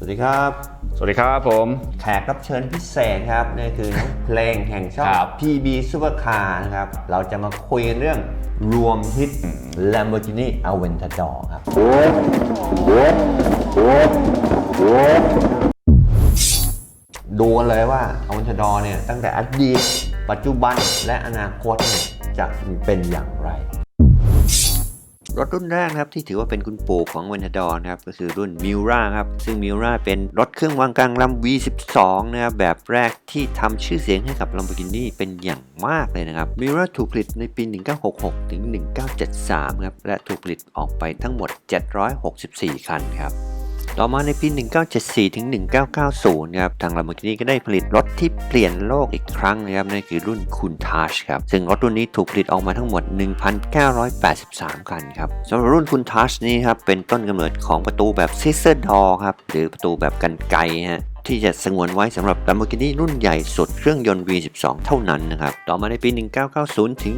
สวัสดีครับ สวัสดีครับผม แขกรับเชิญพิเศษครับนี่คือน้องเพลงแห่งช่องครับ PB Supercar นะครับ เราจะมาคุยกันเรื่องรวมฮิต Lamborghini Aventador ครับ ดูกันเลยว่า Aventador เนี่ยตั้งแต่อดีตปัจจุบันและอนาคตเนี่ยจะเป็นอย่างไร รถรุ่นแรกนะครับที่ถือว่าเป็นคุณปู่ของเวนดอร์นะครับก็คือรุ่น m i r a ครับซึ่ง m i r a เป็นรถเครื่องวางกลางลำ V12 นะครับแบบแรกที่ทำชื่อเสียงให้กับ Lamborghini เป็นอย่างมากเลยนะครับ m i r a ถูกผลิตในปี 1966 ถึง 1973 ครับและถูกผลิตออกไปทั้งหมด 764 คันครับ ต่อมาในปี 1974 ถึง 1990 ครับ ทาง Lamborghini ก็ได้ผลิตรถที่เปลี่ยนโลกอีกครั้งนะครับ นั่นคือรุ่น Countach ครับ ซึ่งรถรุ่นนี้ถูกผลิตออกมาทั้งหมด 1,983 คันครับสำหรับรุ่น Countach นี้ครับ เป็นต้นกำเนิดของประตูแบบ Scissor Door ครับ หรือประตูแบบกันไกฮะที่จะสงวนไว้สำหรับ Lamborghini รุ่นใหญ่สุดเครื่องยนต์ V12 เท่านั้นนะครับ ต่อมาในปี 1990 ถึง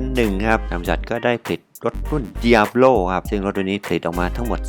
2001 ครับทางบริษัทก็ได้ผลิต รถรุ่น Diablo ครับ ซึ่งรถรุ่นนี้ผลิตออกมาทั้งหมด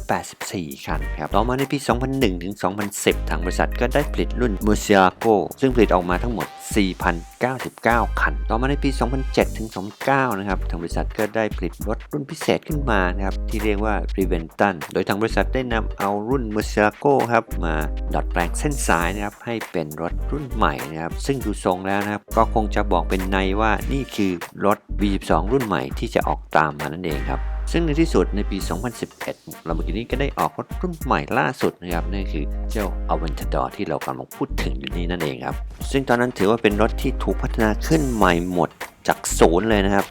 2,884 คันครับ ต่อมาในปี 2001 ถึง 2010 ทางบริษัทก็ได้ผลิตรุ่น Murcielago ซึ่งผลิตออกมาทั้งหมด 4,099 คัน ต่อมาในปี 2007 ถึง 2009 นะครับ ทางบริษัทก็ได้ผลิตรถรุ่นพิเศษขึ้นมานะครับ ที่เรียกว่า Reventon โดยทางบริษัทได้นำเอารุ่น Murcielago ครับ มาดัดแปลงเส้นสายนะครับ ให้เป็นรถรุ่นใหม่นะครับ ซึ่งดูทรงแล้วนะครับ ก็คงจะบอกเป็นในว่านี่คือรถ V12 รุ่นใหม่ที่จะออกตามมานั่นเองครับซึ่งในที่สุดในปี 2011 Lamborghini ก็ได้ออกรถรุ่นใหม่ล่าสุดนะครับนั่นคือเจ้า Aventador ที่เรากำลังพูดถึงอยู่นี่นั่นเองครับ ซึ่งตอนนั้นถือว่าเป็นรถที่ถูกพัฒนาขึ้นใหม่หมดจากศูนย์เลยนะครับ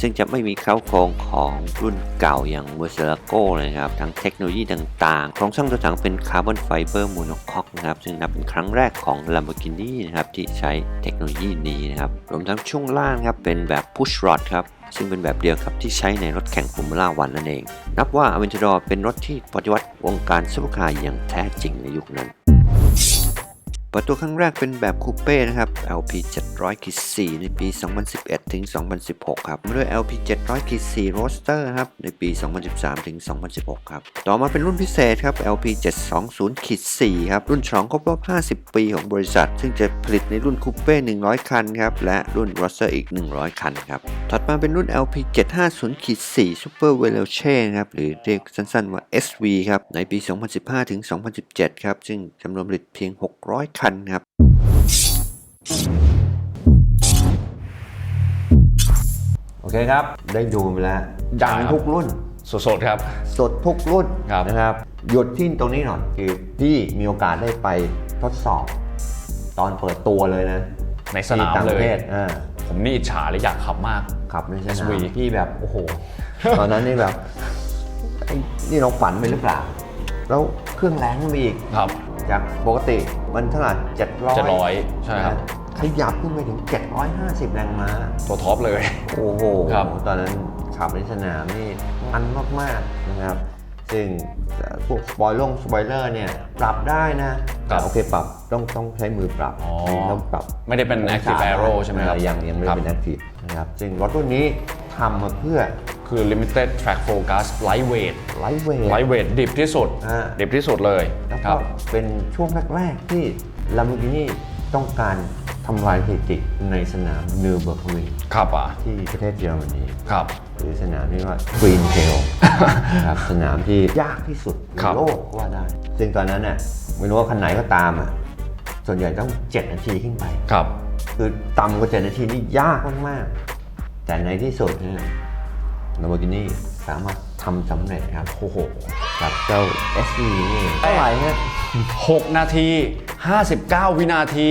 ซึ่งจะไม่มีเข้าโครงของรุ่นเก่าอย่าง m u r c i e l a g o เลยนะครับ ทั้งเทคโนโลยีต่างๆ โครงสร้างตัวถังเป็นคาร์บอนไฟเบอร์โมโนคอกนะครับ ซึ่งนับเป็นครั้งแรกของ Lamborghini นะครับที่ใช้เทคโนโลยีนี้นะครับ รวมทั้งช่วงล่างครับเป็นแบบ push rod ครับ ซึ่งเป็นแบบเดียวกับที่ใช้ในรถแข่งฟอร์มูล่าวันนั่นเอง นับว่าอเวนเจอร์เป็นรถที่ปฏิวัติวงการซุปเปอร์คาร์อย่างแท้จริงในยุคนั้น ปิดตัวครั้งแรกเป็นแบบคูเป้นะครับ LP 700-4 ในปี 2011 ถึง 2016 ครับมาด้วย LP 700-4 Roadster ครับ ในปี 2013 ถึง 2016 ครับ ต่อมาเป็นรุ่นพิเศษครับ LP 720-4 ครับ รุ่นฉลองครบรอบ 50 ปีของบริษัท ซึ่งจะผลิตในรุ่นคูเป้ 100 คันครับ และรุ่น Roadster อีก 100 คันครับ ถัดมาเป็นรุ่น LP 750-4 Super Veloce ครับ หรือเรียกสั้นๆว่า SV ครับ ในปี 2015 ถึง 2017 ครับ ซึ่งจำนวนผลิตเพียง 600 คันครับโอเคครับ ได้ดูไปแล้วดังทุกรุ่น สดๆครับ สดทุกรุ่นครับ นะครับ หยุดที่ตรงนี้หน่อยคือพี่มีโอกาสได้ไปทดสอบ ตอนเปิดตัวเลยนะ ในสนามที่ต่างเลประยเทศอ่าผมนี่อิจฉาและอยากขับมากขับในสนาม SV พี่แบบ โอ้โห ตอนนั้นนี่แบบไอ้นี่เราฝันไปหรือเปล่า แล้วเครื่องแรงขึ้นไปอีกครับจากปกติมันเท่าไหร่เจ็ดร้อย700ใช่ครับขยับขึ้นไปถึง 750 แรงม้า ตัวท็อปเลย โอ้โหครับตอนนั้นขับในสนามนี่มันมาก ๆ นะครับ ซึ่งพวกสปอยลงสปอยเลอร์เนี่ย ปรับได้นะแต่โอเคปรับต้องต้องใช้มือปรับอ๋อต้องปรับ ไม่ได้เป็น active arrow ใช่ไหมครับเออยังยังไม่ได้เป็น active นะครับ ซึ่งรถรุ่นนี้ ทำมาเพื่อคือ limited track focus lightweight ไลท์เวท lightweight ดิบที่สุด อ่า ดิบที่สุดเลยแล้วคก็รับ เป็นช่วงแรก ๆ ที่ Lamborghini ต้องการทำลายสถิติในสนามนิวเบิร์กวิงครับอะที่ประเทศเยอรมนีครับ หรือสนามที่ว่า Green Hill นะครับสนามที่ยากที่สุดในครับ โลกก็ว่าได้ ซึ่งตอนนั้นน่ะไม่รู้ว่าคันไหนก็ตามอะส่วนใหญ่ต้อง 7 นาทีขึ้นไป ครับ คือต่ำกว่า 7 นาทีนี่ยากมากๆ แต่ในที่สุดเนี่ย Lamborghini สามารถทำสำเร็จครับโอ้โหกับเจ้า SV นี่เท่าไหร่ฮะ6 นาที 59 วินาที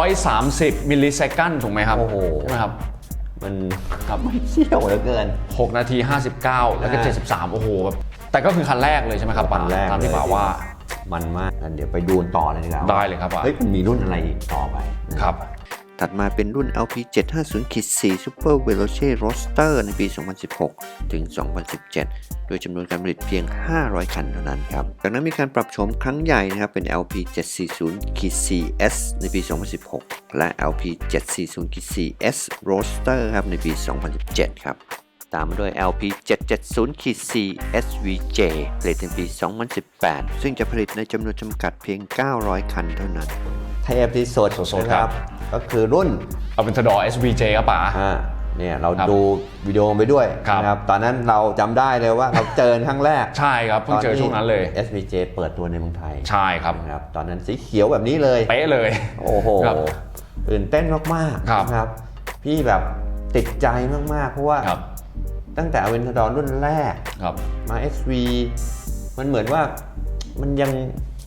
730 มิลลิเซคันถูกไหมครับ โอ้โหใช่ไหมครับ มันครับไม่เชี่ยวเหลือเกิน 6 นาที 59 แล้วก็อ่า73 โอ้โหแบบแต่ก็คือคันแรกเลยใช่ไหมครับคันแรกตามที่เลยป่าว่ามันมากงั้นเดี๋ยวไปดูกันต่อเลยดีกว่าได้เลยครับอะเฮ้ยมันมีรุ่นอะไรอีกต่อไปนะครับ ถัดมาเป็นรุ่น LP 750 4 Super Veloce Roadster ในปี 2016 ถึง 2017 โดยจำนวนการผลิตเพียง 500 คันเท่านั้นครับ จากนั้นมีการปรับโฉมครั้งใหญ่นะครับ เป็น LP 740 4S ในปี 2016 และ LP 740 4S Roadster ครับ ในปี 2017 ครับตามมาด้วย LP 770 C SVJ ผลิตในปี 2018 ซึ่งจะผลิตในจำนวนจำกัดเพียง 900 คันเท่านั้น เทปที่สดสดๆนะครับ ก็คือรุ่นเอาเป็นทดอ SVJ ครับป๋าอ่าเนี่ยเราครับดูวิดีโอไปด้วยครับนะครับตอนนั้นเราจำได้เลยว่าเราเจอครั้งแรกใช่ครับเพิ่งเจอช่วงนั้นเลยตอ SVJ เปิดตัวในเมืองไทยใช่ครับนะครับ ตอนนั้นสีเขียวแบบนี้เลยเป๊ะเลย โอ้โหครับตื่นเต้นมากครับๆนะครับ พี่แบบติดใจมากๆ เพราะว่าครับตั้งแต่อเวนทดอนรุ่นแรกครับมา SV มันเหมือนว่ามันยัง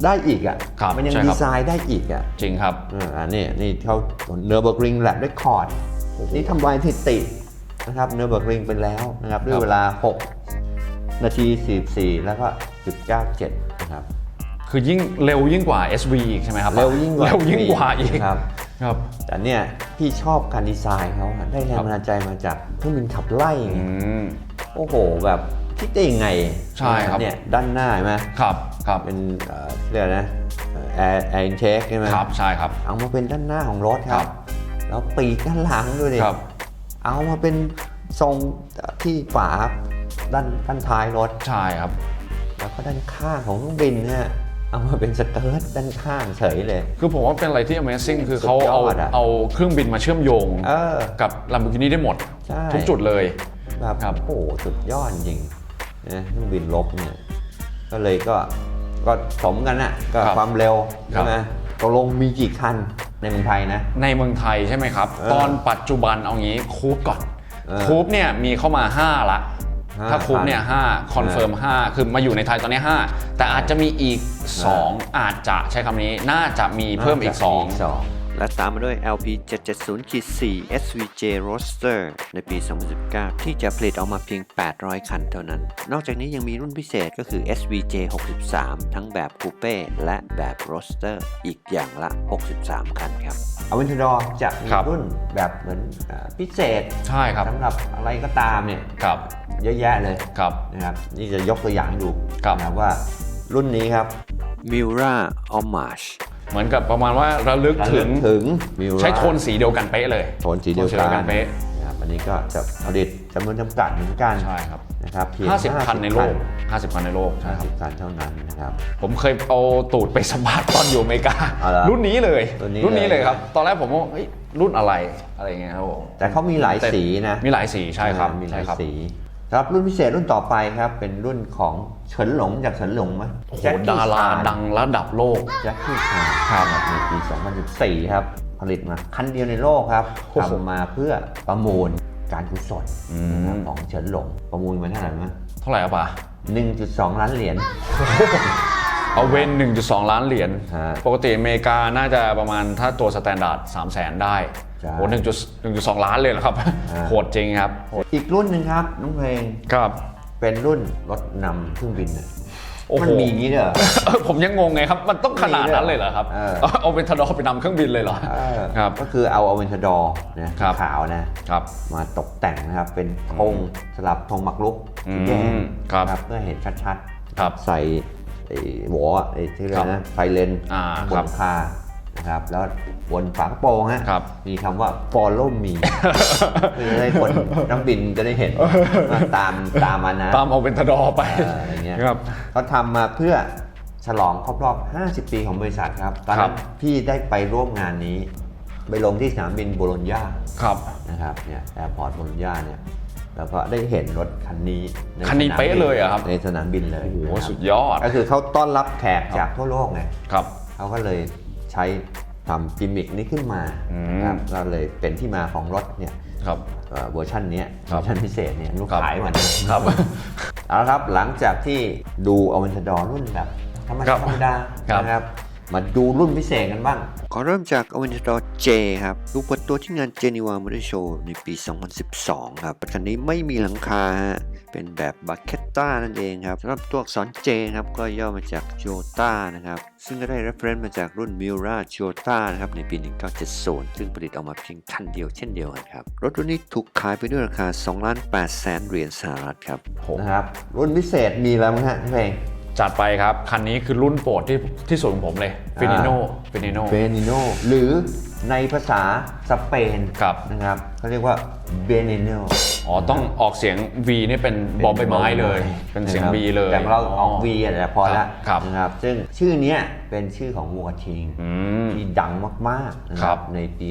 ได้อีกอะ ครับมันยังใช่ดีครับไซน์ได้อีกอะจริงครับ เอออันนี้นี่เขาเนอร์เบอร์กริงแลบด้วยคอร์ดนี่ทำลายสถิตินะครับเนอร์เบอร์กริงไปแล้วนะครับ ด้วยครับเวลา 6 นาที 44 แล้วก็จุด97นะครับ คือยิ่งเร็วยิ่งกว่า SV อีกใช่ไหมครับเร็วยิ่งกว่าเร็วยิ่งกว่าอีกครับ ครับ แต่เนี่ยพี่ชอบการดีไซน์เขาอะได้แรงบันดาลใจมาจากเครื่องบินขับไล่ไงอืม โอ้โหแบบ คิดได้ยังไงใช่ครับเนี่ยด้านหน้าเห็นไหมครับครับเป็นเอ่อเรียกอะไรนะแอร์แอร์อินเทคใช่ไหมครับใช่ครับ เอามาเป็นด้านหน้าของรถคครัรับบแล้วปีกด้านหลังด้วยดิครับเอามาเป็นทรงที่ฝาด้านด้านท้ายรถใช่ครับ แล้วก็ด้านข้างของเครื่องบินเนี่ยเอามาเป็นสเกิร์ตด้านข้างเฉยเลย คือผมว่าเป็นอะไรที่ Amazing คือเขาสุดยเอาอดอะเอาเครื่องบินมาเชื่อมโยงเออกับ Lamborghini ได้หมดใช่ทุกจุดเลย แบบครับโอ้โหสุดยอดจริง นะเครื่องบินลบเนี่ยก็เลยก็ก็สมกันอะก็ครับความเร็วครัใช่บไหมตกลงมีกี่คันในเมืองไทยนะ ในเมืองไทยใช่ไหมครับ เออตอนปัจจุบันเอางี้คูปก่อนเออคูปเนี่ยมีเข้ามา 5 ละ ห้าถ้าคูปเนี่ยคันห้าคอนเฟิร์ม5คือมาอยู่ในไทยตอนนี้ 5 แต่อาจจะมีอีก 2 อาจจะใช้คำนี้น่าจะมีเพิ่มอีกสอง และตามมาด้วย LP 770 C SVJ Roadster ในปี 2019 ที่จะผลิตออกมาเพียง 800 คันเท่านั้น นอกจากนี้ยังมีรุ่นพิเศษก็คือ SVJ 63 ทั้งแบบคูเป้และแบบ Roadster อีกอย่างละ 63 คันครับอเวนทดอร์จะมีครับรุ่นแบบเหมือนอ่าพิเศษใช่ครับสำหรับอะไรก็ตามเนี่ยครับเยอะแยะเลยครับนะครับนี่จะยกตัวอย่างให้ดูค รับนะครับว่ารุ่นนี้ครับ Mura Homage เหมือนกับประมาณว่าระลึกถึงถึง Miura ใช้โทนสีเดียวกันเป๊ะเลยโทนสีเดียวโทนสีเดียวกักันนเป๊ะ นะครับอันนี้ก็จะผลิตจำนวนจำกัดเหมือนกันใช่ครับ นะครับเพียง50 คันในโลก 50 คันในโลกใช่ครับ 50คันเท่านั้นนะครับ ผมเคยเอาตูดไปสัมภาษณ์ตอนอยู่อเมริกาอ๋อเหรอรุ่นนี้เลยรุ่นนี้รุ่นนี้เลยเลย ครับ ตอนแรกผมว่าเฮ้ยรุ่นอะไรอะไรอย่างเงี้ยครับผมแต่เขามีหลายสีนะ มีหลายสีใช่ครับอ่ามีหลายใช่ครับ สี ครับรุ่นพิเศษรุ่นต่อไปครับ เป็นรุ่นของเฉินหลงจากเฉินหลงไหมโอ้โหแจ็คกี้ดาราชนดังระดับโลกแจ็คกี้ชานครับในปี 2014 ครับ ผลิตมาคันเดียวในโลกครับโอ้โหทำมาเพื่อประมูลการกุศลอืมนะครับของเฉินหลงประมูลมาเท่าไหร่ไหมเท่าไหร่อะป่ะ1.2 ล้านเหรียญเอาเวน1.2 ล้านเหรียญฮะปกติอเมริกาน่าจะประมาณถ้าตัวสแตนดาร์ด3 0 0แสนได้ ใช่โห1.2ล้านเลยเหรอครับอ่าโหดจริงครับโหดอีกรุ่นหนึ่งครับน้องเพลงครับ เป็นรุ่นรถนำเครื่องบินน่ะโอ้โหมันมีอย่างนี้ด้วยเหรอเออผมยังงงไงครับ มันต้องขนาดนั้นเลยเหรอครับเออเอาเป็นทดอไปนำเครื่องบินเลยเหรอเออครับก็คือเอาอเวนทดอร์นะครับขาวนะครับมาตกแต่งนะครับเป็นธงสลับธงหมักลุกอืมสีแดงครับนะเพื่อเห็นชัดครับใส่ไอ้หัวไอ้ที่เรียกครับนะไฟเลนอ่าบครันบคา นะครับแล้วบนฝากระโปรงฮะครับมีคำว่า follow me คือให้คนนักบินจะได้เห็นว่าตามตามมานะตามเอาเป็นทดอไปเอออะไรเงี้ยครับ เขาทำมาเพื่อฉลองครบรอบ 50 ปีของบริษัทครับ ตอนครันั้บ นพี่ได้ไปร่วมงานนี้ ไปลงที่สนามบินโบโลญญา ครับ นะครับเนี่ยแอร์พอร์ตโบโลญญาเนี่ยแล้วก็ได้เห็นรถคันนี้ใคันนี้สามเป๊ะเลยเหรอครับ ในสนามบินเลยโอ้โหนะครับสุดยอดก็คือเขาต้อนรับแขกจากทั่วโลกไงครับ เขาก็เลย ใช้ทำกิมมิกนี้ขึ้นมาอืม นะครับก็เลยเป็นที่มาของรถเนี่ยครับ เอ่อเวอร์ชันเนี้ยครัเวบ อร์ชันพิเศษเนี่ยลูกครับขายมันครับ เอาละครับหลังจากที่ดูอเวนทดอร์รุ่นแบบธรรมครัดาบธรรมดาครับ นะครับมาดูรุ่นพิเศษกันบ้าง ขอเริ่มจาก Aventador J ครับลูกเปิดตัวที่งาน Geneva Motor Show ในปี 2012 ครับคันนี้ไม่มีหลังคาฮะ เป็นแบบบาเคต t a นั่นเองครับสำหรับตัวอักษร J ครับก็ย่อมาจากโจตานะครับ ซึ่งก็ได้ reference มาจากรุ่น Miura Jota นะครับในปี 1970 ซึ่งผลิตออกมาเพียงคันเดียวเช่นเดียวกันครับ รถรุ่นนี้ถูกขายไปด้วยราคา2ล้าน8แสนเหรียญสหรัฐครับนะครับ รุ่นพิเศษมีแล้วมั้งฮะพี่เพลง จัดไปครับ คันนี้คือรุ่นโปรดที่ที่สุดของผมเลยฟินิโนฟินิโนเบนิโนหรือในภาษาสเปนครับ นะครับเขาเรียกว่าเบนิโนอ๋อ ต้องออกเสียง V นี่เป็นบอมใบไม้เลย เป็นเสียง V เลย แต่เราออกวีแต่พอละครับนะครับ ซึ่งชื่อเนี้ยเป็นชื่อของวัวทิงอืมที่ดังมากๆนะคครัรับบในปี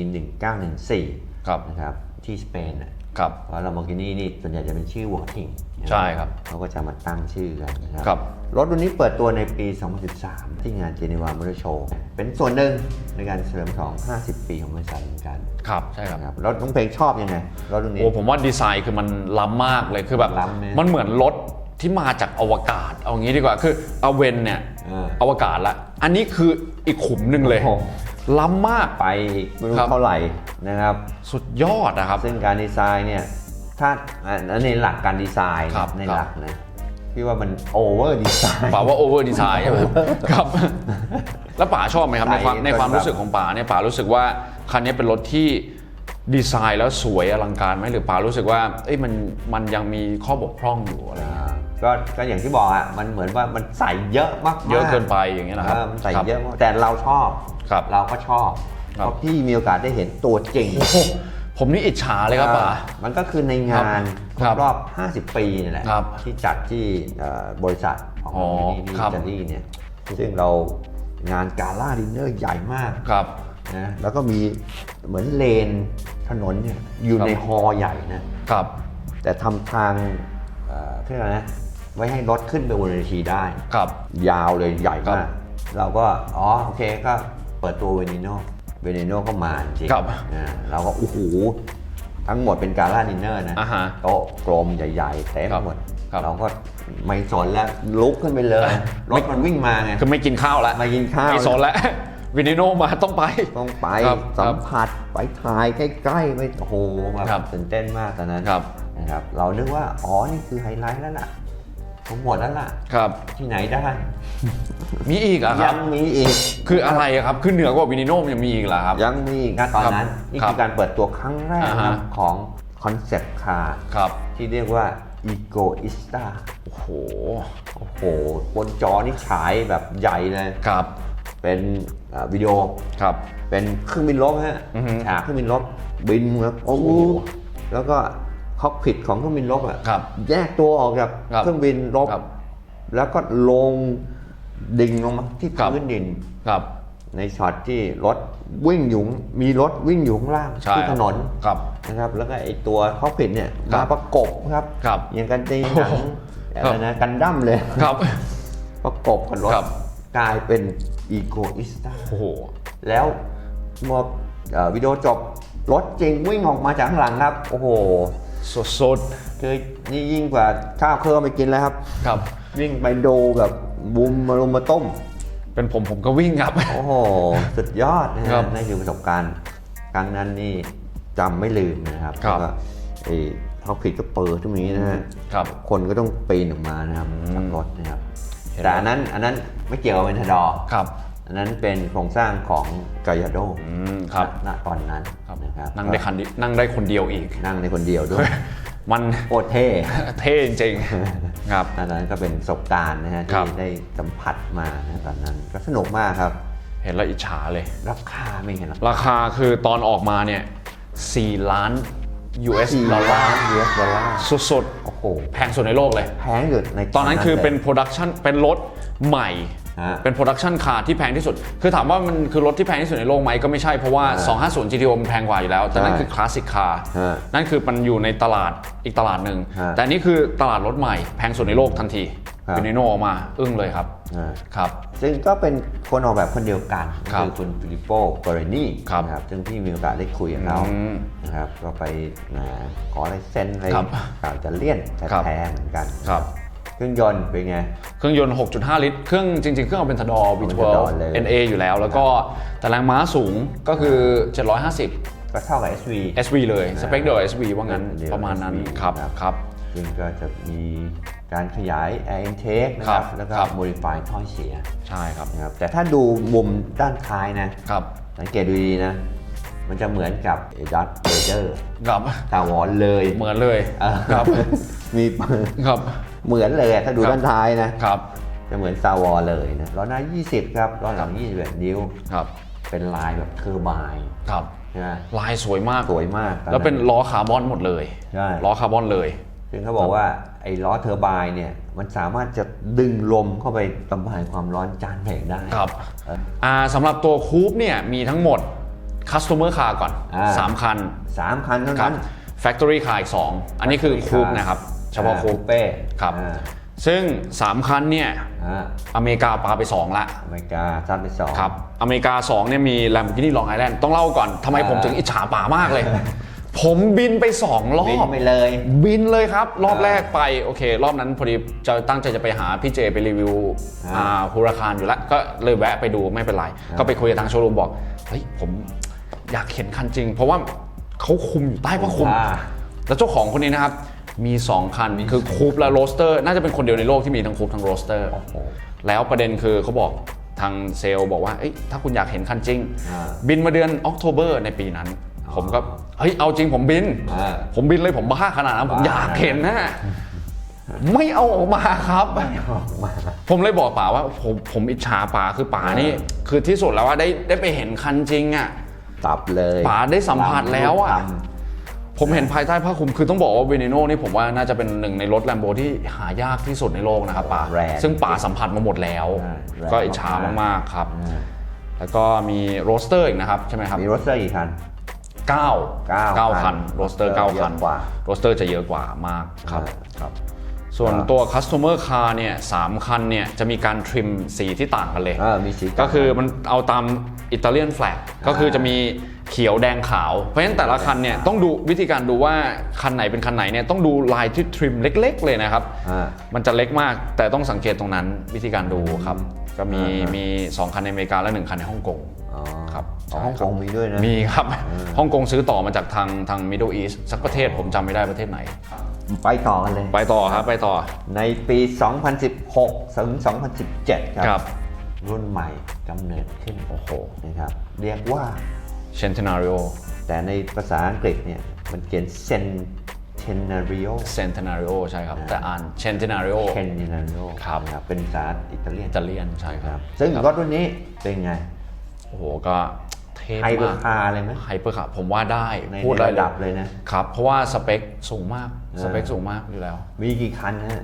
1914ครับนะครับที่สเปนน่ะ ครับเพราะลาโมกินี่นี่ส่วนใหญ่จะเป็นชื่อวัวทิงใช่ครับเขาก็จะมาตั้งชื่อกันนะครับครับรถรุ่นนี้เปิดตัวในปี 2013 ที่งานเจนีวามอเตอร์โชว์เป็นส่วนหนึ่งในการเฉลิมฉลอง 50 ปีของบริษัทเหมือนกัน ครับ ใช่ครับนะครับแล้วน้องเพลงชอบยังไงรถรุ่นนี้โอ้ผมว่าดีไซน์คือมันล้ำมากเลยคือแบบล้ำเนี่ยมันเหมือนรถที่มาจากอวกาศ เอางี้ดีกว่าคืออเวนเนี่ยเอออวกาศละ อันนี้คืออีกขุมหนึ่งเลยโอ้โห ล้ำมาก ไปไม่รู้ครับ เท่าไหร่นะครับ สุดยอดนะครับ ซึ่งการดีไซน์เนี่ยถ้าอะในหลักการดีไซน์ครับ ในครับหลักนะพี่ว่ามันโอเวอร์ดีไซน์ ป๋าว่าโอเวอร์ดีไซน์ครับ แล้วป๋าชอบไหมครับ ในความใส่ในความจนแบบรู้สึกของป๋าเนี่ยป๋ารู้สึกว่าคันนี้เป็นรถที่ดีไซน์แล้วสวยอลังการไหมหรือป๋ารู้สึกว่าเอ้ยมันมันยังมีข้อบกพร่องอยู่อะไรเงี้ย ก็ก็อย่างที่บอกอะมันเหมือนว่ามันใส่เยอะมากๆเยอะเกินไปอย่างเงี้ยนะครับเออมันใส่ครับ เยอะมากแต่เราชอบครับ เราก็ชอบครับ เพราะพี่มีโอกาสได้เห็นตัวจริง โอ้โหผมนี่อิจฉาเลยครับป๋าอ่า มันก็คือในงานคครรับบรอบ 50 ปีนี่แหละครับที่จัดที่เอ่อบริษัทของอ๋อที่ที่ครับอิตาลีเนี่ยซึ่งเรางานกาล่าดินเนอร์ใหญ่มากครับ นะแล้วก็มีเหมือนเลนถนนเนี่ยอยู่ครับ ในฮอลล์ใหญ่นะ ครับ แต่ทำทางเอ่อเรียกอะไรนะ ไว้ให้รถขึ้นไปบนเวทีได้ ครับ ยาวเลยใหญ่ครัมากบเราก็อ๋อโอเคก็เปิดตัวเวนิโนเวนิโนก็มาจริงครับอ่าเราก็โอ้โหทั้งหมดเป็นการ่าดินเนอร์นะอ่าฮะโต๊ะกลมใหญ่ๆเต็มครับหมด ครับเราก็ไม่สนแล้วลุกขึ้นไปเลยรถมันวิ่งมาไง คือไม่กินข้าวแล้วไม่กินข้าว ไม่สนแล้ววินิโนมาต้องไป ต้องไปครับสัครัมบผัสไปถ่ายใกล้ๆไปโอ้โหแบครับบตื่นเต้นมากตอนนั้นครับ นะครับ เรานึกว่า อ๋อ นี่คือไฮไลท์แล้วล่ะ ทั้งหมดแล้วล่ะ ครับ ที่ไหนได้ มีอีกเหรอะคยัรับ งมีอีก คืออะไรอะครับ คือเหนือกว่าวินิโนมันยังมีอีกเหรอครับ ยังมีอีกนะตอนนั้น ครับนี่ครับคือการเปิดตัวครั้งแรกอ่าฮะ นะครับของคอนเซปต์คาร์ครับ ที่เรียกว่า Egoista โอ้โห โอ้โห บนจอนี่ฉายแบบใหญ่เลย ครับ เป็นอ่าวิดีโอ ครับ เป็นเครื่องบินรบฮะอือฮึฉากเครื่องบินรบบินครับโอ้โหโอ้โหแล้วก็ คอกผิดของเครื่องบินรบอะครับ แยกตัวออกจากครับเครื่องบินรบครับแล้วก็ลงดิ่งลงมาที่ครับพื้นดินครับในช็อตที่รถวิ่งอยู่มีรถวิ่งอยู่ข้างล่างใช่ที่ถนนครับนะครับแล้วก็ไอตัวคอกผิดเนี่ยครัมาบประกบครับครับอย่างกันในหนังครัอะไรบนะกันดั้มเลยครับ ประกบกับรถครับกลายเป็นอีโกอิสตาโอ้โหแล้วเมื่อเอ่อวิดีโอจบรถจริงวิ่งออกมาจากข้างหลังครับ โอ้โห สดคือนี่ยิ่งกว่าข้าวเครื่องไปกินแล้วครับๆครับ วิ่งไปดูแบบบุมมารุมมาต้ม เป็นผมผมก็วิ่งครับ โอ้โห สุดยอดนะครัฮะบนั่นคือประสบการณ์ครั้งนั้นนี่จำไม่ลืมนะครับครับ แล้วก็ไอ้ท็อปผิดก็เปิดตรงนี้นะฮะ ครับ คนก็ต้องปีนออกมานะครับจากรถนะครับเห็นแต่อันนั้นอันนั้นไม่เกี่ยวกับเวนทดอร์ครับ อันนั้นเป็นโครงสร้างของกายาโดอืมครับณตอนนั้นครับนะครับนั่งได้คันเดีนั่งได้คนเดียวอีก นั่งในคนเดียวด้วย มันโคตรเท่เท่จริงๆครับอันนั้นก็เป็นประสบการณ์นะฮะครัที่บได้สัมผัสมานะตอนนั้นก็สนุกมากครับ เห็นแล้วอิจฉาเลย ราคาไม่เห็นหรอกราคาคือตอนออกมาเนี่ย4ล้าน US ดอลลาร์ US ดอลลาร์สุดโอ้โหๆแพงสุดในโลกเลย แพงอยู่ในตอนนั้นคือเป็นลยโปรดักชันเป็นรถใหม่ฮะ เป็นโปรดักชันคาร์ที่แพงที่สุด คือถามว่ามันคือรถที่แพงที่สุดในโลกไหมก็ไม่ใช่เพราะว่า 250 GTO มันแพงกว่าอยู่แล้ว แต่นั่นใช่คือคลาสสิกคาร์ฮะนั่นคือมันอยู่ในตลาดอีกตลาดหนึ่งฮะแต่นี่คือตลาดรถใหม่แพงสุดในโลกทันทีครับเป็นนิโนออกมาอึ้งเลยครับอ่าครับ ซึ่งก็เป็นคนออกแบบคนเดียวกันครัคืบอคุณฟิลิปโปโกเรนีครับนะครับซึ่งพี่มีโอกาสได้คุยกับเขาอืมนะครับก็ไปอ่าขอลายเซ็นอะไรครับข่าวจะเลี่ยนแต่ครับแพงเหมือนกันครับ เครื่องยนต์เป็นไง เครื่องยนต์ 6.5 ลิตร เครื่องจริง ๆ เครื่องเอาเป็นทดอร์ V12 Aventador เลย NA อยู่แล้ว แล้วก็แต่แรงม้าสูงก็คือ 750 ก็เท่ากับ SV SV เลย สเปคเดียวกับ SV ว่างั้นเดียวประมาณนั้น SV ครับครับครับซึ่งก็จะมีการขยาย air intake นะคครัรับบแล้วก็ครับ modify ท่อเสีย ใช่ครับนะครับ แต่ถ้าดูมุมด้านท้ายนะ ครับ สังเกตดูดีๆนะ มันจะเหมือนกับดัตเรเดอร์ครับตาวอนเลย เหมือนเลยเออครับ มีครับ เหมือนเลยอะถ้าดูครับด้านท้ายนะครับจะเหมือน Star Wars เลยนะล้อหน้า 20 ครับล้อหลัง 21 นิ้วครับ เป็นลายแบบเทอร์ไบน์ครับใช่ไหมลายสวยมากสวยมากตอแล้วเป็นล้อคาร์บอนหมดเลยใช่ล้อคาร์บอนเลยซึ่งเขาบอกว่าไอ้ล้อเทอร์ไบน์เนี่ยมันสามารถจะดึงลมเข้าไปบำบัดความร้อนจานแผงได้ครับเอออ่าสำหรับตัวคูปเนี่ยมีทั้งหมดคัส t ต m อร์คาร์ก่อนอ่า3คันสามคันเท่าครันั้บน Factory Car อีก 2 อันนี้คือคูปนะครับ เฉพาะคูปเป้ครับ อ่าซึ่ง 3 คันเนี่ยอ่าอเมริกาปาไป 2 ละ อเมริกาซัดไปสอง ครับ อเมริกา 2 เนี่ยมี Lamborghini Long Island ต้องเล่าก่อนทำไมอ่าผมถึงอิจฉาป่ามากเลย ผมบินไป 2 รอบินบ ไปเลย บินเลยครับ รอบอ่าแรกไปโอเค รอบนั้นพอดีจะตั้งใจจะไปหาพี่เจไปรีวิวอ่า อ่าฮูราคารอยู่แล้ว ก็เลยแวะไปดูไม่เป็นไรอ่าก็ไปคุยกับทางโชว์รูมบอกเฮ้ยผมอยากเห็นคันจริง เพราะว่าเขาคุมอยู่ใต้ผ้าคลุม อ่า แล้วเจ้าของคนนี้นะครับ มี 2 คัน คือคูปและโรสเตอร์ น่าจะเป็นคนเดียวในโลกที่มีทั้งคูปทั้งโรสเตอร์โอ้โหแล้วประเด็นคือเขาบอกทางเซลล์บอกว่าเอ้ยถ้าคุณอยากเห็นคันจริงอ่าบินมาเดือนออกโทเบอร์ในปีนั้น ผมก็ เฮ้ย เอาจริงผมบินอ่าผมบินเลยผมบ้าขนาดนั้นผมบ้าอยากเห็นนะไม่เอาออกมาครับออกมาผมเลยบอกป๋าว่าผมผมอิจฉาป๋าคือป๋านี่คือที่สุดแล้วว่าได้ได้ไปเห็นคันจริงอะตับเลยป๋าได้สัมผัสแล้วอะท ผมเห็นภายใต้ผ้าคลุมคือต้องบอกว่าเวเนโนนี่ผมว่าน่าจะเป็นหนึ่งในรถแลมโบที่หายากที่สุดในโลกนะครับป๋าแรงซึ่งป๋าสัมผัสมาหมดแล้วใช่แรง ก็อิจฉามากๆครับอ่าแล้วก็มีโรสเตอร์อีกนะครับ ใช่ไหมครับมีรถเตอร์กี่คัน 9 เก้า9คัคันนโรสเตอร์เยอะ9คันกว่า โรสเตอร์จะเยอะกว่ามากครับอ่าครับ ส่วนตัว Customer Car เนี่ยสามคันเนี่ยจะมีการทริมสีที่ต่างกันเลยเออมีสีก็คือมันเอาตามอิตาเลียนแฟลกก็คือจะมีเขียวแดงขาว เพราะฉะนั้นแต่ละคันเนี่ยต้องดูวิธีการดูว่าคันไหนเป็นคันไหนเนี่ยต้องดูลายที่ทริมเล็ก ๆ เลยนะครับ อ่า มันจะเล็กมากแต่ต้องสังเกตตรงนั้นวิธีการดูครับ ก็มีอ่าฮะ มี 2 คันในอเมริกาและ 1 คันในฮ่องกง อ๋อครับอ๋อใช่ฮ่องครักบงมีด้วยนะ มีครับฮ่องกงซื้อต่อมาจากทางทาง Middle East สักประเทศผมจำไม่ได้ประเทศไหน ไปต่อกันเลย ไปต่อครับ ไปต่อ ในปี 2016 ถึง 2017 ครับ ครับรุ่นใหม่กำเนิดขึ้นโอ้โหนะครับเรียกว่า Centenario แต่ในภาษาอังกฤษเนี่ยมันเขียน Centenario Centenario ใช่ครับอ่าแต่อ่าน Centenario Centenario ครับ นะเป็นภาษาอิตาเลียนอิตาเลียนใช่คครัรับ บซึ่งรถรุ่นนี้เป็นไง โอ้โหก็เท่ ไฮเปอมากร์คาร์เลยไหมไฮเปอร์ครับผมว่าได้ในพูดในได้ระดับเลยนะครับ เพราะว่าสเปคสูงมากอ่าสเปคสูงมากอยู่แล้ว มีกี่คันฮะ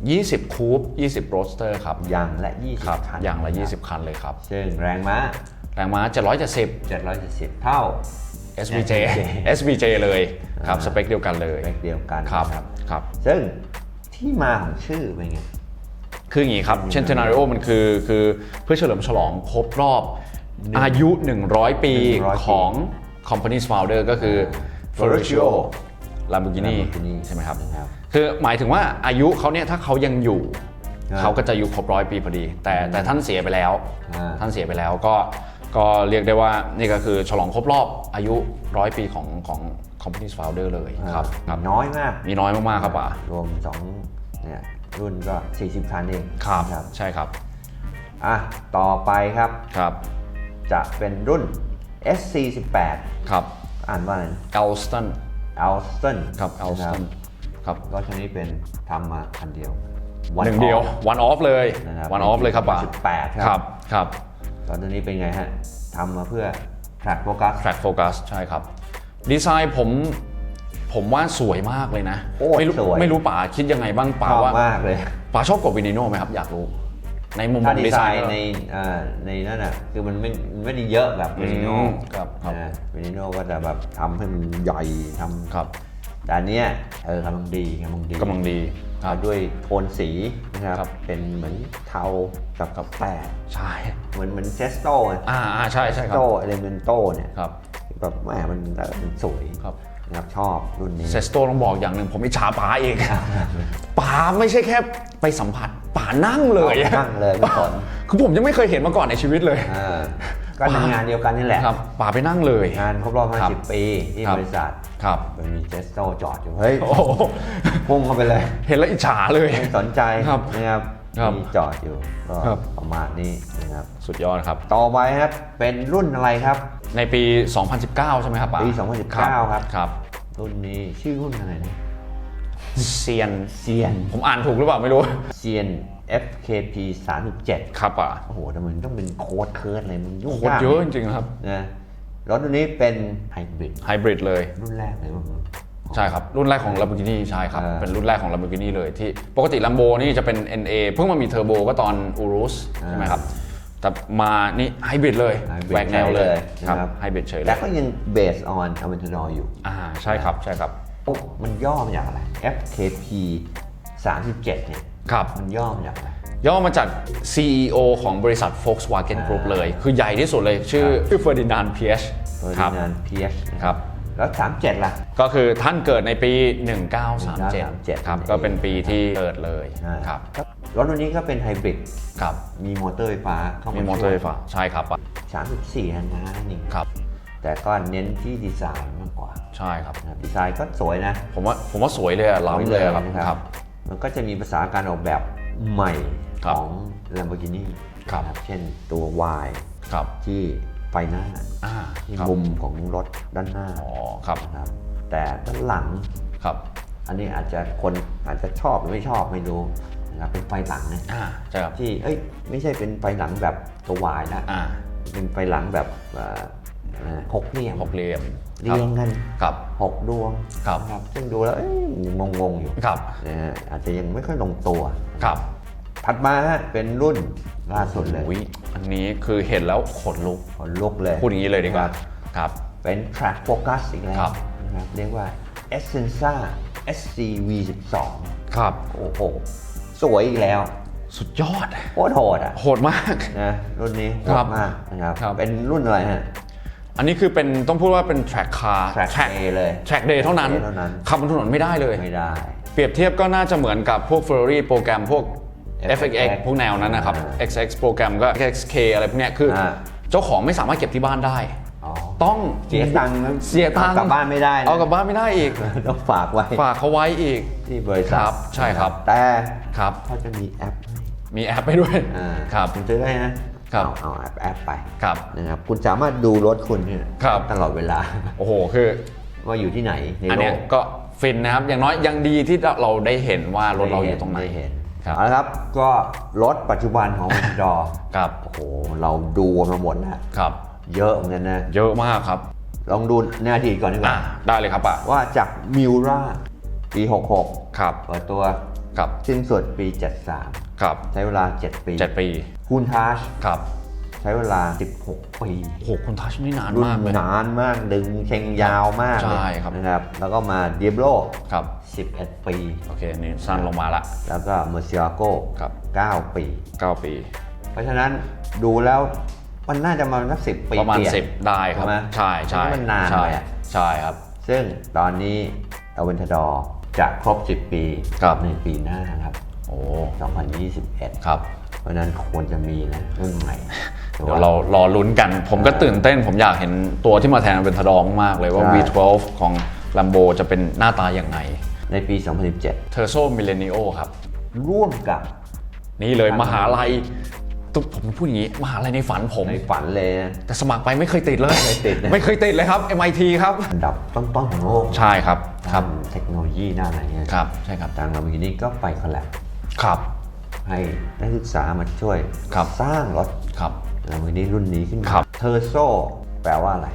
20 คูป20โรสเตอร์ครับอย่างละครับ20 คันอย่างละครับ20 คันเลยครับซึ่งแรงม้าแรงม้า770 770 เท่า SVJ SVJ SVJ เลยครับอ่าสเปคเดียวกันเลยสเปคเดียวกันครับนะครับครับ ซึ่งที่มาของชื่อเป็นไง คืออย่างนี้ครับเชนเทนาริโอมันคือคือเพื่อเฉลิมฉลองครบรอบ อายุ 100 ปี100ปี ของ Company's Founder ก็คือ Ferruccio Lamborghini Lamborghini ใช่ไหมครับนะครับ คือหมายถึงว่าอายุเขาเนี่ยถ้าเขายังอยู่อ่าเขาก็จะอายุครบร้อยปีพอดี แต่แต่ท่านเสียไปแล้ว อ่า ท่านเสียไปแล้วก็ก็เรียกได้ว่านี่ก็คือฉลองครบรอบอายุร้อยปีของของ Company's Founder เลยครับครับน้อยมาก มีน้อยมากๆครับป่ะรวมสองเนี่ยรุ่นก็ 40 คันเองครับครับใช่ครับ อะ ต่อไปครับ ครับ จะเป็นรุ่น SC18 ครับอ่านว่าอะไร Alston Alston ครับ Alston ครับรถคันนี้เป็นทำมาคันเดียวหนึ่งเดียว one off เลยนะครับ one off เลยครับป่ะ18คครัรับบครับตอนนี้เป็นไงฮะทำมาเพื่อ track focus track focus ใช่ครับ ดีไซน์ผมผมว่าสวยมากเลยนะโอ้ไม่รู้สวยไม่รู้ป๋าคิดยังไงบ้างชป๋าอบว่า มากเลยป๋าชอบกว่าวินิโนไหมครับ อยากรู้ ในมุมขถ้าองดีดีไซไซน์น์ในอ่าในนั่นน่ะคือมันไม่มันไม่ได้เยอะแบบเวนิโนอืมครับครับเวนิโนก็จะแบบทำให้มันใหญ่ทำครับแต่อันเนี้ยเออกำลังดีกำลังดีกำลังดีคอ่ารับด้วยโทนสีนะครับครับ เป็นเหมือนเทากับกับแปดใช่เหมือนเหมือนเซสโตอ่าอ่าใช่ใช่ครับโตเอเลเมนโตเนี่ยครับแบบแหมมันมันสวย ครับ นะครับชอบรุ่นนี้ เซสโตต้องบอกอย่างหนึ่งผมอิจฉาป๋าเองป๋าไม่ใช่แค่ไปสัมผัสป๋านั่งเลยอะนั่งเลยไม่สนคือผมยังไม่เคยเห็นมาก่อนในชีวิตเลยอ่าก็ในงานเดียวกันนี่แหละครับป๋าไปนั่งเลย งานครบรอบครับ50 ปีที่ครับบริษัทครับมันมีเจสโตจอดอยู่เฮ้ยโอ้โหพุ่งเข้าไปเลย เห็นแล้วอิจฉาเลยไม่สนใจครับนะครับครับมีจอดอยู่ก็ครับประมาณนี้นะครับสุดยอดครับ ต่อไปครับเป็นรุ่นอะไรครับในปี 2019 ใช่ไหมครับป๋าปี 2019 ครับ ครับ รุ่นนี้ชื่อรุ่นอะไรนะเซียน เซียน ผมอ่านถูกหรือเปล่าไม่รู้ เซียน FKP 37 ครับป่ะโอ้โหแต่มันต้องเป็นโค้ดเคิร์ดอะไรมันยุ่งโคตรยากเยอะจริงๆครับนะรถตัวนี้เป็นไฮบริดไฮบริดเลย รุ่นแรกเลยมั้งใช่ครับ รุ่นแรกของ Lamborghini ใช่ครับอ่าเป็นรุ่นแรกของ Lamborghini เลยที่ ปกติ Lambo นี่จะเป็น NA เพิ่งมามีเทอร์โบก็ตอน Urus ใช่ไหมครับ แต่มานี่ไฮบริดเลย hybrid แหวกแนวเลยใช่ครับนะครับไฮบริดเฉยเลและยก็ยังเบสออนอเวนท d อร์อยู่อ่าใช่ครับใช่ครับโอ้มันย่อมาจากอะไร FKP 37เนี่ยครับมันย่อมาจากอะไรย่อมาจาก CEO ของบริษัท Volkswagen Group เลย คือใหญ่ที่สุดเลย ชื่อชื่อเฟอร์ดินานด์เพียชเฟอร์คดิรับนานเพียชครับแล้ว 37 ล่ะ ก็คือท่านเกิดในปี 1937 1937ครับ ก็เป็นปีที่เกิดเลยอ่าครับ รถตัวนี้ก็เป็นไฮบริดครับมีมอเตอร์ไฟฟ้าเข้ามามีมอเตอร์ไฟฟ้าใช่ครับสามสิบสี่แรงม้านี่ครับ แต่ก็เน้นที่ดีไซน์มากกว่าใช่ครับนะครับดีไซน์ก็สวยนะ ผมว่าผมว่าสวยเลยอะล้ำเลยอะครับนะครับ มันก็จะมีภาษาการออกแบบใหม่ครับของ Lamborghini ครับนะเช่นตัว Y ครับที่ไฟหน้าอ่าที่ครับมุมของรถด้านหน้าอ๋อครับนะครับ แต่ด้านหลังครับ อันนี้อาจจะคนอาจจะชอบหรือไม่ชอบไม่รู้ นะครับเป็นไฟหลังนะอ่าใช่ครับที่เอ้ยไม่ใช่เป็นไฟหลังแบบตัววายนะอ่าเป็นไฟหลังแบบเอ่อเอ่อหกเหลี่ยมหกเหลี่ยมเรียงกันครับหกดวงครับนะซึ่งดูแล้วงงงๆอยู่ครับนะฮะอาจจะยังไม่ค่อยลงตัวครับถัดมาฮะเป็นรุ่นล่าสุดเลยอุ๊ยอันนี้คือเห็นแล้วขนลุกขนลุกเลยพูดอย่างนี้เลยดีกว่าครับเป็น track focus อีกแล้วครับนะครับเรียกว่า Essenza SCV 12 ครับโอ้โห สวยอีกแล้วสุดยอดโคตรโหดอะโหดมากนะรุ่นนี้โหครัดบมากนะครับครับเป็นรุ่นอะไรฮะอันนี้คือเป็นต้องพูดว่าเป็น track car track day เลย track day เท่านั้น track day เท่านั้นขับบนถนนไม่ได้เลยไม่ได้ เปรียบเทียบก็น่าจะเหมือนกับพวก Ferrari โปรแกรมพวก FXX FXX พวกแนวนั้นนะครับอ่า XX โปรแกรมก็ XK อะไรพวกเนี้ยคืออาเจ้าของไม่สามารถเก็บที่บ้านได้อ๋อ ต้องเสียตังค์เสียตังค์เอากลับบ้านไม่ได้นะเอากลับบ้านไม่ได้อีก ต้องฝากไว้ฝากเขาไว้อีก ที่บริษัทครับใช่ครับ แต่ครับเขาจะมีแอปให้มีแอปไปด้วยอ่าครับ คุณซื้อได้นะครับเอาเอาแอปแอปไปครับ นะครับคุณสามารถดูรถคุณเนี่ยครับ ตลอดเวลา โอ้โหคือว่าอยู่ที่ไหนในอันโลเนี้ยกก็ฟินนะครับ อย่างน้อยยังดีที่เราได้เห็นว่ารถเราอยู่ตรงไหน ด้เห็นครับ เอาละครับก็รถปัจจุบันของมันดอ ครับ โอ้โห เราดูมาหมดแล้วครับ เยอะเหมือนกันนะ เยอะมากครับ ลองดูในอดีตก่อนดีกอ่าว่าได้เลยครับป่ะว่าจากมิวราปี 66 ครับเปิดตัวครับสิ้นสุดปี 73 ครับ ใช้เวลา 7 ปีเจ็ดปีคูนทาชครับ ใช้เวลา 16 ปีโอ้โหคุณทัชนี่นานรุ่นมากเลยนานมากดึงเชงยาวมากเลยใช่ครับนะครับ แล้วก็มาเดียโ o ครับ 11 ปี โอเค นี่สั้นลงมาละ แล้วก็เมอร์เซียโกครับ 9 ปี 9 ปี เพราะฉะนั้นดูแล้ว มันน่าจะมาสักสิปีประมาณเปลี่ยน10ได้ครับใช่ไหมใช่ใช่มันนานใช่ไปอะใช่ครับ ซึ่งตอนนี้อเวนทดอร์จะครบ 10 ปีครับในปีหน้าครับ โอ้2021 ครับ เพราะฉะนั้นควรจะมีนะรุ่นใหม่ เดี๋ยวเรารอลุ้นกัน ผมก็ตื่นเต้น ผมอยากเห็นตัวที่มาแทนเป็นทดองมากเลยว่าใช่ V12 ของ Lambo จะเป็นหน้าตาอย่างไงในปี 2017 t e r s o Millenio ครับ ร่วมกับ นี่เลยครับมหาลัย ตุ๊กผมพูดอย่างนี้มหาลัยในฝันผม ในฝันเลยนะ แต่สมัครไปไม่เคยติดเลย ไม่ติดนะ ไม่เคยติดเลยครับ MIT ครับ อันดับต้นๆของโลกใช่ครับครับทางเทคโนโลยีด้านอะไรเงี้ยครับใช่ครับ ทางลามินี่ก็ไปคอลแลบครับ ให้นักศึกษามาช่วยครับ สร้างรถครับลามินี่รุ่นนี้ขึ้นมาครับ เทอร์โซ แปลว่าอะไร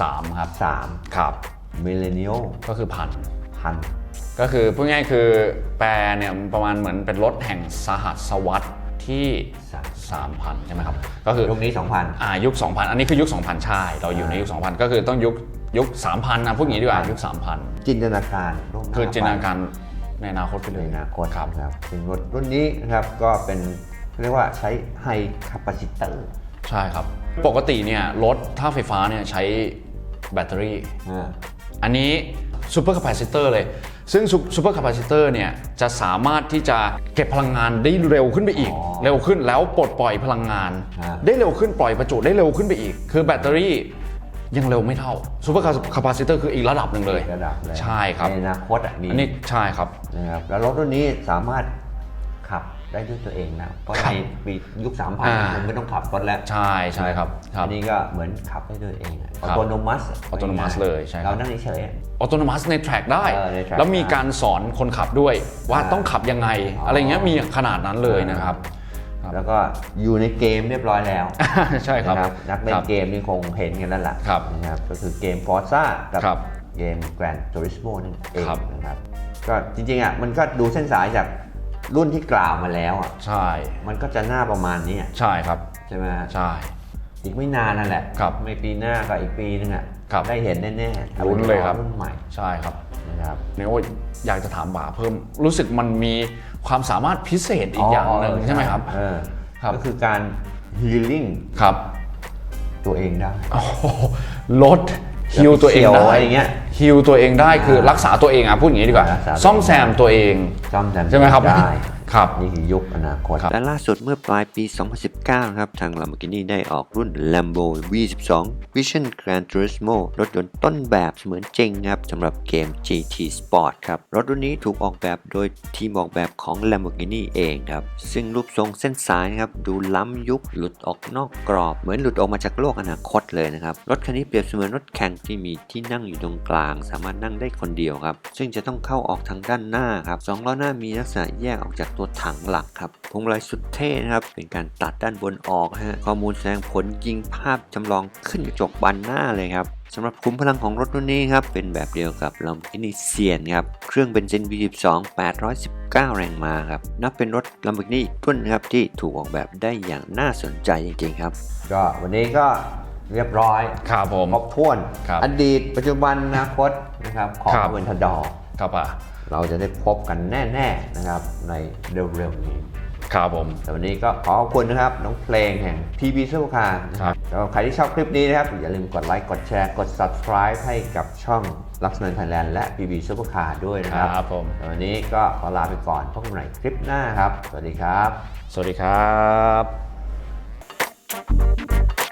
สามครับ3ครับ มิเลเนียลก็คือพัน พัน ก็คือพูดง่ายๆคือแปรเนี่ยมันประมาณเหมือนเป็นรถแห่งสหัสวรรษ ที่3,000ใช่ไหมครับก็คือยุคนี้ 2,000อ่ายุค 2,000 อันนี้คือยุค 2,000 ใช่ เราอยู่ในยุค 2,000 ก็คือต้องยุคยุค 3,000นะพูดอย่างนี้ดีกว่ายุค 3,000 จินตนาการล่วงหคือจินตนาไปการในอนาคตไปเลในยอนาคตครับนะครับซึ่งรถรุ่นนี้นะครับก็เป็นเรียกว่าใช้ไฮคาปาซิเตอร์ใช่ครับ ปกติเนี่ยรถถ้าไฟฟ้าเนี่ยใช้แบตเตอรี่ อันนี้ ซูเปอร์คาปาซิเตอร์เลย ซึ่งซูเปอร์คาปาซิเตอร์เนี่ยจะสามารถที่จะเก็บพลังงานได้เร็วขึ้นไปอีกอ๋อเร็วขึ้นแล้วปลดปล่อยพลังงานฮะได้เร็วขึ้นปล่อยประจุได้เร็วขึ้นไปอีก คือแบตเตอรี่ยังเร็วไม่เท่าซูเปอร์คาปาซิเตอร์คืออีกระดับหนึ่งเลย ระดับเลยใช่ครับในอนาคตอะมีอันนี้ใช่ครับนะครับแล้วรถรุ่นนี้สามารถ ขับได้ด้วยตัวเองแล้วเพราะครัในบปียุคอ่า3,000มันไม่ต้องขับรถแล้วใช่ใช่ครับครัอับนนี้ก็เหมือนขับได้ด้วยเองอคอรับโตโนมัส autonomous เลยใช่ครับ เรานั่งเฉยๆอะ ออโตนมัสในแทร็กได้ เออใน track แล้วมีการสอนคนขับด้วยว่าอ่าต้องขับยังไงอ๋อออะไรเงี้ยมีขนาดนั้นเลยนะครับ ครับ แล้วก็อยู่ในเกมเรียบร้อยแล้วใช่ครับ นะนักเล่คนรับเกมนี่คงเห็นกันแล้วล่ะครับนะครับก็คือเกม Forza กับครับเกม Gran Turismo นั่นเองครับ นะครับก็จริงๆอะมันก็ดูเส้นสายจาก รุ่นที่กล่าวมาแล้วอะใช่ มันก็จะหน้าประมาณนี้อะใช่ครับ ใช่ไหมฮะใช่ อีกไม่นานนั่นแหละครับไม่ปีหน้าก็อีกปีนึงอะครับได้เห็นแน่ๆลุ้นเลยครับ รุ่นใหม่ใช่ครับนะครับเนี่ยโอ้ยอยากจะถามบ่าเพิ่มรู้สึกมันมีความสามารถพิเศษอีกอย่างหนึ่งใช่ไหมครับเออครับก็คือการ healing ครับ ตัวเองได้โอ้โหลด ฮิวตัวเองเขียวได้อะไรเงี้ยฮิวตัวเองได้คือรักษาตัวเองอะพูดอย่างนี้ดีกว่ารักษาตัวเองซ่อมแซมตัวเองซ่อมแซมใช่ไหมครับได้ ครับนี่คือยุคอนาคต และล่าสุดเมื่อปลายปี 2019 ครับ ทาง Lamborghini ได้ออกรุ่น Lambo V12 Vision Gran Turismo รถยนต์ต้นแบบเสมือนจริงครับสำหรับเกม GT Sport ครับ รถรุ่นนี้ถูกออกแบบโดยทีมออกแบบของ Lamborghini เองครับ ซึ่งรูปทรงเส้นสายครับ ดูล้ำยุคหลุดออกนอกกรอบ เหมือนหลุดออกมาจากโลกอนาคตเลยนะครับ รถคันนี้เปรียบเสมือนรถแข่งที่มีที่นั่งอยู่ตรงกลาง สามารถนั่งได้คนเดียวครับ ซึ่งจะต้องเข้าออกทางด้านหน้าครับสองล้อหน้ามีลักษณะแยกออกจากตัวถังหลักครับพวงมาลัยสุดเท่นะครับเป็นการตัดด้านบนออกฮะข้อมูลแสดงผลยิงภาพจำลองขึ้นกระจกบานหน้าเลยครับสำหรับขุมพลังของรถรุ่นนี้ครับเป็นแบบเดียวกับ Lamborghini Sian ครับเครื่องเบนซิน V12 819 แรงม้าครับนับเป็นรถ Lamborghini อีกรุ่นนะครับที่ถูกออกแบบได้อย่างน่าสนใจจริงๆครับ ก็วันนี้ก็เรียบร้อยครับผมครบถ้วนครับอดีตปัจจุบันอนาคตนะครับของครับเวนทดอร์ครับอะ เราจะได้พบกันแน่ๆนะครับในเร็วๆนี้ครับผมแต่วันนี้ก็ขอขอบคุณนะครับ น้องเพลงแห่ง PB ซูเปอร์คาร์นะครับแล้วใครที่ชอบคลิปนี้นะครับ อย่าลืมกดไลค์กดแชร์กด subscribe ให้กับช่อง l u x m a n Thailand และ PB ซูเปอร์คาร์ด้วยนะครับครับผมแต่วันนี้ก็ขอลาไปก่อนพบกันใหม่คลิปหน้าครับ สวัสดีครับ สวัสดีครับ